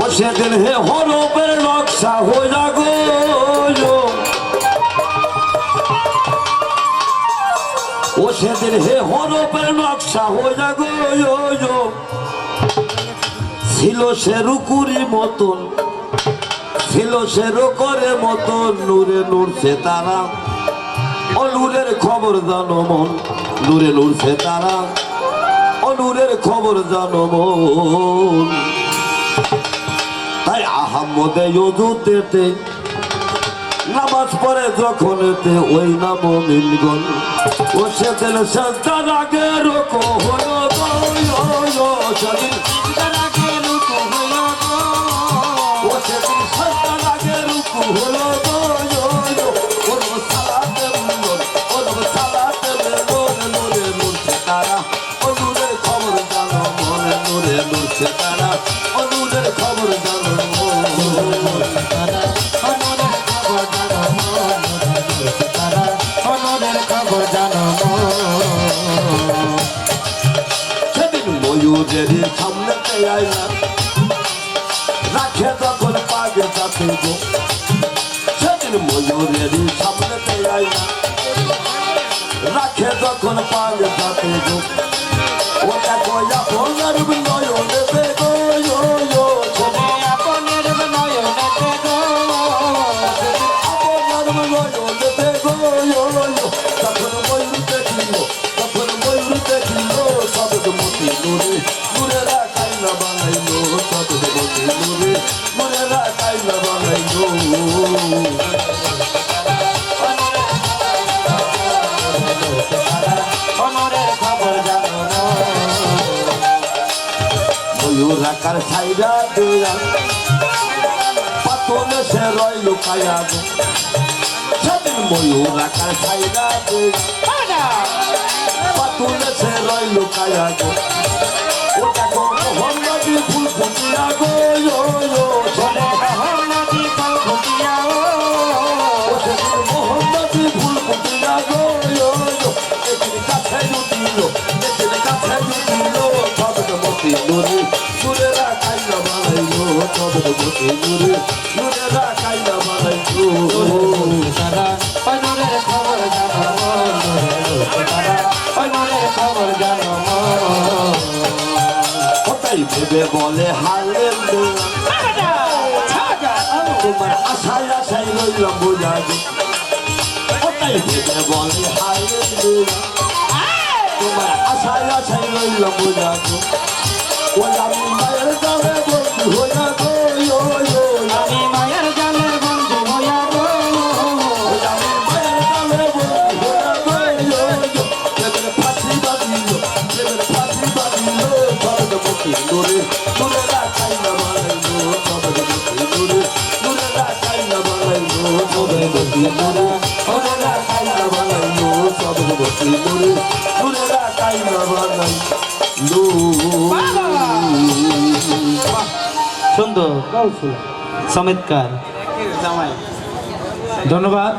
ও সেদিন হে হরপের নকশা হয়ে যাগো ও সেদিন হে হরপের নকশা হয়ে যাগো ছিল সে রুকুরি মতন, ছিল সে রোকরে মতন, নূরে নূরছে তারা। ও নূরের খবর জানো মন, নূরে নূরছে তারা। নূরের খবর জানো তাই আহমদে ইয়দুতেতে নামাজ পরে যখন ওই নাম মিলগন ও সে তেল সাজার আগে রোকো হলো। ও নূরের খবর জানো মনে। সেদিন ময়ূরের সামনেতে আইলাম রাখে তখন পাগে যাতে গো সেদিন ময়ূরের সামনেতে আইলাম রাখে তখন ওটা কয়া ফোনার নয়নে আকার ছাইরা দেয়া পাতলে সে রইল কায়া ময়ূর আকার ছাইরা দেয়া পাতলে সে রইল কায়া গো। ওটা গো মোহাম্মদি ফুল ফুটিয়া গো ইয়ো ইয়ো। চলে মোহাম্মদি ফুল ফুটিয়া ও সেদিন মোহাম্মদি ফুল ফুটিয়া গো ইয়ো ভেবে বলে হালের তোমার আশায় আশায় রইলাম বোঝা কোথায় ভেবে বলে হালের তোমার আশায় আশায় রইলাম বোঝা ওই আমি মায়ের যাবে বন্ধু হইয়া রাখাই না সুন্দর চমৎকার ধন্যবাদ।